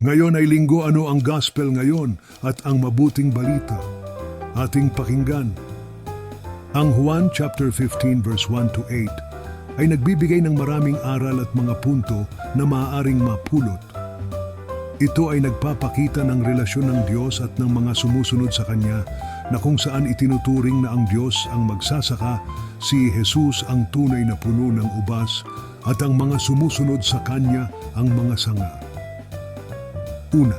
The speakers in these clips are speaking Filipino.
Ngayon ay linggo ano ang gospel ngayon at ang mabuting balita. Ating pakinggan. Ang Juan chapter 15 verse 1 to 8 ay nagbibigay ng maraming aral at mga punto na maaaring mapulot. Ito ay nagpapakita ng relasyon ng Diyos at ng mga sumusunod sa Kanya na kung saan itinuturing na ang Diyos ang magsasaka, si Jesus ang tunay na puno ng ubas at ang mga sumusunod sa Kanya ang mga sanga. Una,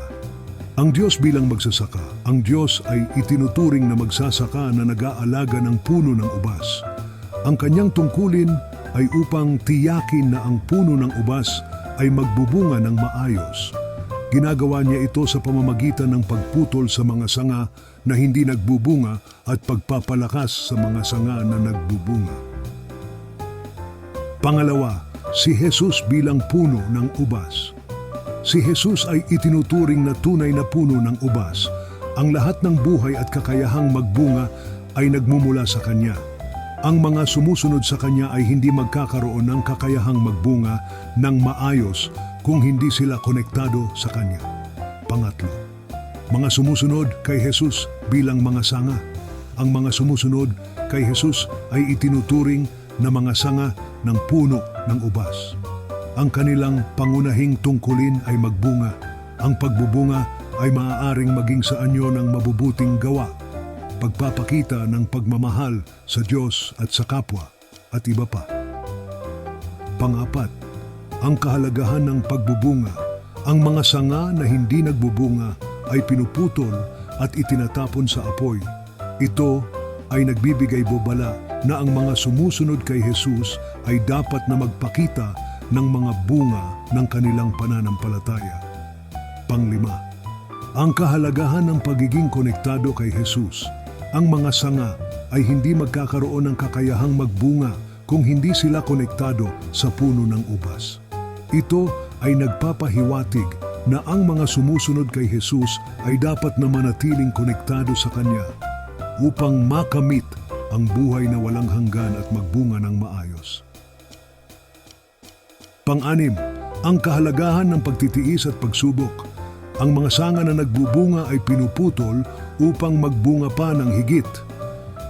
ang Diyos bilang magsasaka, ang Diyos ay itinuturing na magsasaka na nag-aalaga ng puno ng ubas. Ang kanyang tungkulin ay upang tiyakin na ang puno ng ubas ay magbubunga ng maayos. Ginagawa niya ito sa pamamagitan ng pagputol sa mga sanga na hindi nagbubunga at pagpapalakas sa mga sanga na nagbubunga. Pangalawa, si Jesus bilang puno ng ubas. Si Jesus ay itinuturing na tunay na puno ng ubas. Ang lahat ng buhay at kakayahang magbunga ay nagmumula sa Kanya. Ang mga sumusunod sa Kanya ay hindi magkakaroon ng kakayahang magbunga ng maayos kung hindi sila konektado sa Kanya. Pangatlo, mga sumusunod kay Jesus bilang mga sanga. Ang mga sumusunod kay Jesus ay itinuturing na mga sanga ng puno ng ubas. Ang kanilang pangunahing tungkulin ay magbunga. Ang pagbubunga ay maaaring maging sa anyo ng mabubuting gawa, pagpapakita ng pagmamahal sa Diyos at sa kapwa, at iba pa. Pangapat, ang kahalagahan ng pagbubunga. Ang mga sanga na hindi nagbubunga ay pinuputol at itinatapon sa apoy. Ito ay nagbibigay bubala na ang mga sumusunod kay Jesus ay dapat na magpakita ng mga bunga ng kanilang pananampalataya. Panglima, ang kahalagahan ng pagiging konektado kay Jesus. Ang mga sanga ay hindi magkakaroon ng kakayahang magbunga kung hindi sila konektado sa puno ng ubas. Ito ay nagpapahiwatig na ang mga sumusunod kay Jesus ay dapat na manatiling konektado sa Kanya upang makamit ang buhay na walang hanggan at magbunga ng maayos. Pang-anim, ang kahalagahan ng pagtitiis at pagsubok. Ang mga sanga na nagbubunga ay pinuputol upang magbunga pa ng higit.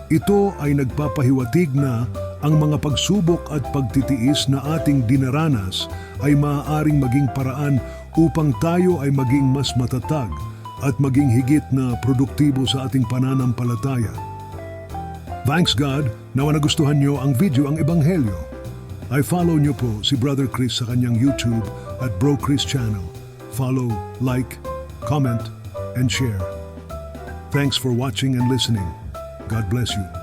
Ito ay nagpapahiwatig na ang mga pagsubok at pagtitiis na ating dinaranas ay maaaring maging paraan upang tayo ay maging mas matatag at maging higit na produktibo sa ating pananampalataya. Thanks God na nagustuhan nyo ang video ang Ebanghelyo. I follow nyo po si Brother Chris sa kanyang YouTube at Bro Chris channel. Follow, like, comment, and share. Thanks for watching and listening. God bless you.